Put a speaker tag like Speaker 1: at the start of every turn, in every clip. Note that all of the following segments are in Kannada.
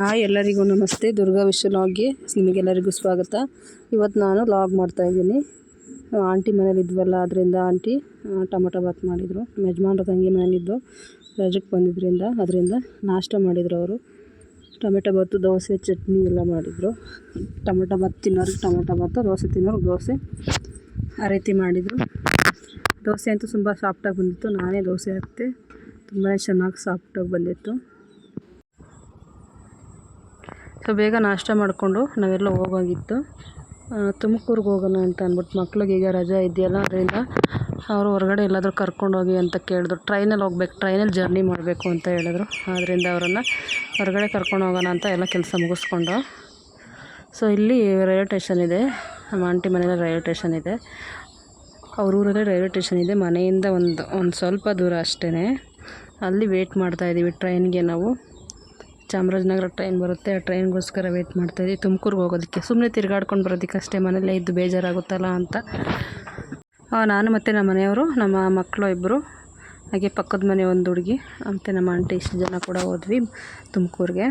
Speaker 1: ಹಾಯ್ ಎಲ್ಲರಿಗೂ ನಮಸ್ತೆ. ದುರ್ಗಾ ವಿಶ್ವ ಲಾಗ್ಗೆ ನಿಮಗೆಲ್ಲರಿಗೂ ಸ್ವಾಗತ. ಇವತ್ತು ನಾನು ಲಾಗ್ ಮಾಡ್ತಾಯಿದ್ದೀನಿ ಆಂಟಿ ಮನೇಲಿ ಇದ್ವಲ್ಲ ಅದರಿಂದ ಆಂಟಿ ಟೊಮೊಟೊ ಬಾತ್ ಮಾಡಿದರು. ಯಜಮಾನ್ರ ತಂಗಿ ಮನೇಲಿದ್ದು. ರಜಕ್ಕೆ ಬಂದಿದ್ದರಿಂದ ಅದರಿಂದ ನಾಷ್ಟ ಮಾಡಿದರು ಅವರು. ಟೊಮೆಟೊ ಬಾತು, ದೋಸೆ, ಚಟ್ನಿ ಎಲ್ಲ ಮಾಡಿದರು. ಟೊಮೆಟೊ ಬಾತ್ ತಿನ್ನೋರಿಗೆ ಟೊಮೆಟೊ ಬಾತು, ದೋಸೆ ತಿನ್ನೋರಿಗೆ ದೋಸೆ ಆ ರೀತಿ ಮಾಡಿದರು. ದೋಸೆ ಅಂತೂ ತುಂಬ ಸಾಫ್ಟಾಗಿ ಬಂದಿತ್ತು. ನಾನೇ ದೋಸೆ ಹಾಕ್ತೆ. ತುಂಬಾ ಚೆನ್ನಾಗಿ ಸಾಫ್ಟಾಗಿ ಬಂದಿತ್ತು. ಸೊ ಬೇಗ ನಾಷ್ಟ ಮಾಡಿಕೊಂಡು ನಾವೆಲ್ಲ ಹೋಗೋಗಿತ್ತು. ತುಮಕೂರಿಗೆ ಹೋಗೋಣ ಅಂತ ಅಂದ್ಬಿಟ್ಟು ಮಕ್ಳಿಗೆ ಈಗ ರಜೆ ಇದೆಯಲ್ಲ, ಅದರಿಂದ ಅವರು ಹೊರಗಡೆ ಎಲ್ಲಾದರೂ ಕರ್ಕೊಂಡೋಗಿ ಅಂತ ಕೇಳಿದ್ರು. ಟ್ರೈನಲ್ಲಿ ಹೋಗ್ಬೇಕು, ಟ್ರೈನಲ್ಲಿ ಜರ್ನಿ ಮಾಡಬೇಕು ಅಂತ ಹೇಳಿದ್ರು. ಆದ್ದರಿಂದ ಅವರನ್ನು ಹೊರಗಡೆ ಕರ್ಕೊಂಡು ಹೋಗೋಣ ಅಂತ ಎಲ್ಲ ಕೆಲಸ ಮುಗಿಸ್ಕೊಂಡು. ಸೊ ಇಲ್ಲಿ ರೈಲ್ವೆ ಟೇಷನ್ ಇದೆ. ನಮ್ಮ ಆಂಟಿ ಮನೇಲಿ ರೈಲ್ವೆ ಟೇಷನ್ ಇದೆ. ಅವ್ರ ಊರಲ್ಲೇ ರೈಲ್ವೆ ಟೇಷನ್ ಇದೆ. ಮನೆಯಿಂದ ಒಂದು ಒಂದು ಸ್ವಲ್ಪ ದೂರ ಅಷ್ಟೇ ಅಲ್ಲಿ ವೇಟ್ ಮಾಡ್ತಾಯಿದ್ದೀವಿ ಟ್ರೈನ್ಗೆ ನಾವು. ಚಾಮರಾಜನಗರ ಟ್ರೈನ್ ಬರುತ್ತೆ, ಆ ಟ್ರೈನ್ಗೋಸ್ಕರ ವೇಟ್ ಮಾಡ್ತಾಯಿದ್ದೀವಿ ತುಮಕೂರಿಗೆ ಹೋಗೋದಕ್ಕೆ. ಸುಮ್ಮನೆ ತಿರ್ಗಾಡ್ಕೊಂಡು ಬರೋದಕ್ಕೆ ಅಷ್ಟೇ ಮನೇಲೇ ಇದ್ದು ಬೇಜಾರಾಗುತ್ತಲ್ಲ ಅಂತ. ನಾನು ಮತ್ತು ನಮ್ಮ ಮನೆಯವರು, ನಮ್ಮ ಮಕ್ಕಳು ಇಬ್ಬರು ಹಾಗೆ ಪಕ್ಕದ ಮನೆ ಒಂದು ಹುಡುಗಿ, ಮತ್ತು ನಮ್ಮ ಆಂಟಿ ಇಷ್ಟು ಜನ ಕೂಡ ಹೋದ್ವಿ ತುಮಕೂರಿಗೆ.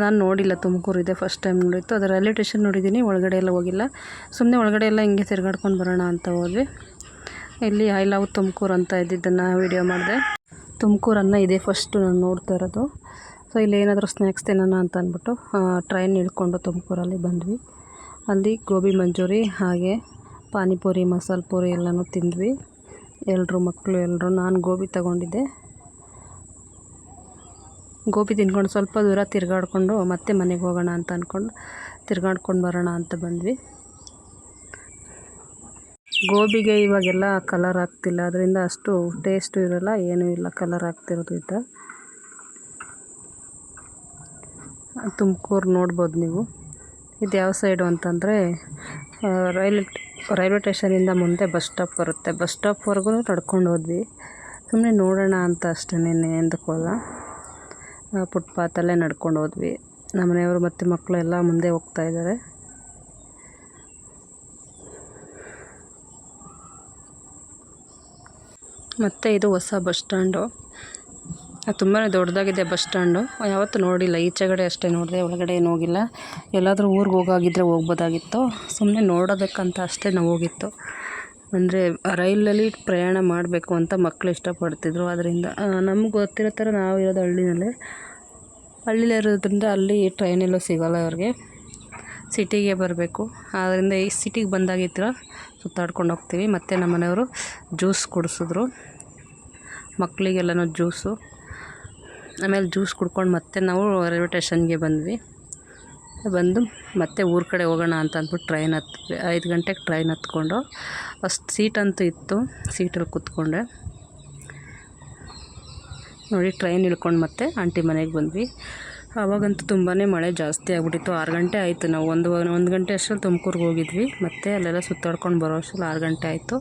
Speaker 1: ನಾನು ನೋಡಿಲ್ಲ ತುಮಕೂರು ಇದೆ ಫಸ್ಟ್ ಟೈಮ್ ನೋಡಿತ್ತು ಅದು ರೈಲ್ವೆ ಸ್ಟೇಷನ್ ನೋಡಿದ್ದೀನಿ, ಒಳಗಡೆ ಎಲ್ಲ ಹೋಗಿಲ್ಲ. ಸುಮ್ಮನೆ ಒಳಗಡೆ ಎಲ್ಲ ಹಿಂಗೆ ತಿರ್ಗಾಡ್ಕೊಂಡು ಬರೋಣ ಅಂತ ಹೋದ್ವಿ. ಇಲ್ಲಿ ಐ ಲವ್ ತುಮಕೂರು ಅಂತ ಇದ್ದಿದ್ದನ್ನು ವೀಡಿಯೋ ಮಾಡಿದೆ. ತುಮಕೂರನ್ನು ಇದೇ ಫಸ್ಟು ನಾನು ನೋಡ್ತಾ ಇರೋದು. ಸೊ ಇಲ್ಲಿ ಏನಾದರೂ ಸ್ನ್ಯಾಕ್ಸ್ ತಿನ್ನೋಣ ಅಂತ ಅಂದ್ಬಿಟ್ಟು ಟ್ರೈನ್ ಇಳ್ಕೊಂಡು ತುಮಕೂರಲ್ಲಿ ಬಂದ್ವಿ. ಅಲ್ಲಿ ಗೋಬಿ ಮಂಚೂರಿ ಹಾಗೆ ಪಾನಿಪುರಿ, ಮಸಾಲೆ ಪೂರಿ ಎಲ್ಲನೂ ತಿಂದ್ವಿ. ಎಲ್ಲರೂ ಮಕ್ಕಳು ಎಲ್ಲರೂ ನಾನು ಗೋಬಿ ತಗೊಂಡಿದ್ದೆ. ಗೋಬಿ ತಿನ್ಕೊಂಡು ಸ್ವಲ್ಪ ದೂರ ತಿರ್ಗಾಡ್ಕೊಂಡು ಮತ್ತೆ ಮನೆಗೆ ಹೋಗೋಣ ಅಂತ ಅಂದ್ಕೊಂಡು ತಿರ್ಗಾಡ್ಕೊಂಡು ಬರೋಣ ಅಂತ ಬಂದ್ವಿ. ಗೋಬಿಗೆ ಇವಾಗೆಲ್ಲ ಕಲರ್ ಆಗ್ತಿಲ್ಲ, ಅದರಿಂದ ಅಷ್ಟು ಟೇಸ್ಟು ಇರೋಲ್ಲ, ಏನೂ ಇಲ್ಲ ಕಲರ್ ಆಗ್ತಿರೋದ್ರಿಂದ. ತುಮಕೂರು ನೋಡ್ಬೋದು ನೀವು. ಇದು ಯಾವ ಸೈಡು ಅಂತಂದರೆ ರೈಲ್, ರೈಲ್ವೆ ಸ್ಟೇಷನಿಂದ ಮುಂದೆ ಬಸ್ ಸ್ಟಾಪ್ ಬರುತ್ತೆ. ಬಸ್ ಸ್ಟಾಪ್ವರೆಗೂ ನಡ್ಕೊಂಡು ಹೋದ್ವಿ. ಸುಮ್ಮನೆ ನೋಡೋಣ ಅಂತ ಅಷ್ಟೇ ಎಂದಕ್ಕೋಲ್ಲ ಫುಟ್ಪಾತಲ್ಲೇ ನಡ್ಕೊಂಡು ಹೋದ್ವಿ. ನಮ್ಮ ಮನೆಯವರು ಮತ್ತು ಮಕ್ಕಳು ಎಲ್ಲ ಮುಂದೆ ಹೋಗ್ತಾ ಇದ್ದಾರೆ. ಮತ್ತು ಇದು ಹೊಸ ಬಸ್ ಸ್ಟ್ಯಾಂಡು ತುಂಬಾ ದೊಡ್ಡದಾಗಿದೆ ಬಸ್ ಸ್ಟ್ಯಾಂಡು. ಯಾವತ್ತೂ ನೋಡಿಲ್ಲ, ಈಚೆಗಡೆ ಅಷ್ಟೇ ನೋಡಿದೆ, ಒಳಗಡೆ ಏನು ಹೋಗಿಲ್ಲ. ಎಲ್ಲಾದರೂ ಊರಿಗೆ ಹೋಗಾಗಿದ್ದರೆ ಹೋಗ್ಬೋದಾಗಿತ್ತು. ಸುಮ್ಮನೆ ನೋಡೋದಕ್ಕಂತ ಅಷ್ಟೇ ನಾವು ಹೋಗಿತ್ತು ಅಂದರೆ ರೈಲಲ್ಲಿ ಪ್ರಯಾಣ ಮಾಡಬೇಕು ಅಂತ ಮಕ್ಕಳು ಇಷ್ಟಪಡ್ತಿದ್ರು. ಅದರಿಂದ ನಮ್ಗೆ ಗೊತ್ತಿರೋ ಥರ ನಾವು ಇರೋದು ಹಳ್ಳಿನಲ್ಲೇ. ಹಳ್ಳಿಲಿರೋದ್ರಿಂದ ಅಲ್ಲಿ ಟ್ರೈನೆಲ್ಲೂ ಸಿಗೋಲ್ಲ ಅವ್ರಿಗೆ. ಸಿಟಿಗೆ ಬರಬೇಕು. ಆದ್ದರಿಂದ ಈ ಸಿಟಿಗೆ ಬಂದಾಗಿತ್ತು ಸುತ್ತಾಡ್ಕೊಂಡು ಹೋಗ್ತೀವಿ. ಮತ್ತು ನಮ್ಮ ಮನೆಯವರು ಜ್ಯೂಸ್ ಕುಡಿಸಿದ್ರು. ಮಕ್ಕಳಿಗೆಲ್ಲನೂ ಜ್ಯೂಸು. ಆಮೇಲೆ ಜ್ಯೂಸ್ ಕುಡ್ಕೊಂಡು ಮತ್ತೆ ನಾವು ರೈಲ್ವೆ ಸ್ಟೇಷನ್ಗೆ ಬಂದ್ವಿ. ಬಂದು ಮತ್ತೆ ಊರ ಕಡೆ ಹೋಗೋಣ ಅಂತ ಅಂದ್ಬಿಟ್ಟು ಟ್ರೈನ್ ಹತ್ವಿ ಐದು ಗಂಟೆಗೆ ಟ್ರೈನ್ ಹತ್ಕೊಂಡು ಫಸ್ಟ್ ಸೀಟ್ ಅಂತೂ ಇತ್ತು. ಸೀಟಲ್ಲಿ ಕೂತ್ಕೊಂಡೆ. ನೋಡಿ ಟ್ರೈನ್ ಇಳ್ಕೊಂಡು ಮತ್ತೆ ಆಂಟಿ ಮನೆಗೆ ಬಂದ್ವಿ. ಆವಾಗಂತೂ ತುಂಬಾ ಮಳೆ ಜಾಸ್ತಿ ಆಗಿಬಿಟ್ಟಿತ್ತು. ಆರು ಗಂಟೆ ಆಯಿತು ನಾವು ಒಂದು ಒಂದು ಗಂಟೆ ಅಷ್ಟರಲ್ಲಿ ತುಮಕೂರಿಗೆ ಹೋಗಿದ್ವಿ. ಮತ್ತು ಅಲ್ಲೆಲ್ಲ ಸುತ್ತಾಡ್ಕೊಂಡು ಬರೋ ಅಷ್ಟರಲ್ಲಿ ಆರು ಗಂಟೆ ಆಯಿತು.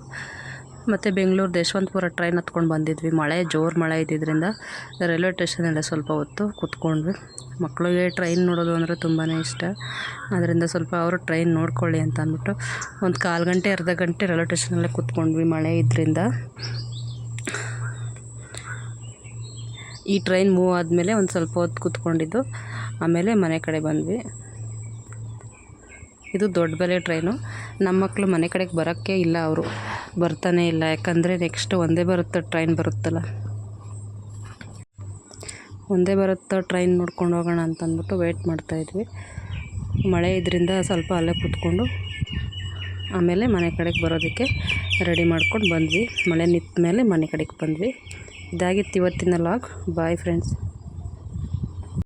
Speaker 1: ಮತ್ತು ಬೆಂಗಳೂರು ದೇಶವಂತಪುರ ಟ್ರೈನ್ ಹತ್ಕೊಂಡು ಬಂದಿದ್ವಿ. ಮಳೆ, ಜೋರು ಮಳೆ ಇದ್ದಿದ್ದರಿಂದ ರೈಲ್ವೆ ಸ್ಟೇಷನಲ್ಲೇ ಸ್ವಲ್ಪ ಹೊತ್ತು ಕೂತ್ಕೊಂಡ್ವಿ. ಮಕ್ಕಳಿಗೆ ಟ್ರೈನ್ ನೋಡೋದು ಅಂದರೆ ತುಂಬಾ ಇಷ್ಟ. ಅದರಿಂದ ಸ್ವಲ್ಪ ಅವರು ಟ್ರೈನ್ ನೋಡ್ಕೊಳ್ಳಿ ಅಂತ ಅಂದ್ಬಿಟ್ಟು ಒಂದು ಕಾಲು ಗಂಟೆ, ಅರ್ಧ ಗಂಟೆ ರೈಲ್ವೆ ಸ್ಟೇಷನಲ್ಲೇ ಕೂತ್ಕೊಂಡ್ವಿ ಮಳೆ ಇದ್ದರಿಂದ ಈ ಟ್ರೈನ್ ಮೂವ್ ಆದಮೇಲೆ ಒಂದು ಸ್ವಲ್ಪ ಹೊತ್ತು ಕೂತ್ಕೊಂಡಿದ್ದು. ಆಮೇಲೆ ಮನೆ ಕಡೆ ಬಂದ್ವಿ. ಇದು ದೊಡ್ಡ ಬೆಲೆ ಟ್ರೈನು. ನಮ್ಮ ಮಕ್ಕಳು ಮನೆ ಕಡೆಗೆ ಬರೋಕ್ಕೆ ಇಲ್ಲ ಅವರು. ಬರ್ತಾನೆ ಇಲ್ಲ. ಯಾಕಂದರೆ ನೆಕ್ಸ್ಟ್ ಒಂದೇ ಬರುತ್ತೆ ಟ್ರೈನ್ ಬರುತ್ತಲ್ಲ. ಒಂದೇ ಬರುತ್ತೋ ಟ್ರೈನ್ ನೋಡ್ಕೊಂಡು ಹೋಗೋಣ ಅಂತ ಅಂದ್ಬಿಟ್ಟು ವೆಯ್ಟ್ ಮಾಡ್ತಾಯಿದ್ವಿ ಮಳೆ ಇದರಿಂದ ಸ್ವಲ್ಪ ಅಲ್ಲೇ ಕೂತ್ಕೊಂಡು ಆಮೇಲೆ ಮನೆ ಕಡೆಗೆ ಬರೋದಕ್ಕೆ ರೆಡಿ ಮಾಡ್ಕೊಂಡು ಬಂದ್ವಿ. ಮಳೆ ನಿಂತ ಮೇಲೆ ಮನೆ ಕಡೆಗೆ ಬಂದ್ವಿ. ಇದಾಗಿತ್ತು ಇವತ್ತಿನ ಲಾಗ್ ಬಾಯ್ ಫ್ರೆಂಡ್ಸ್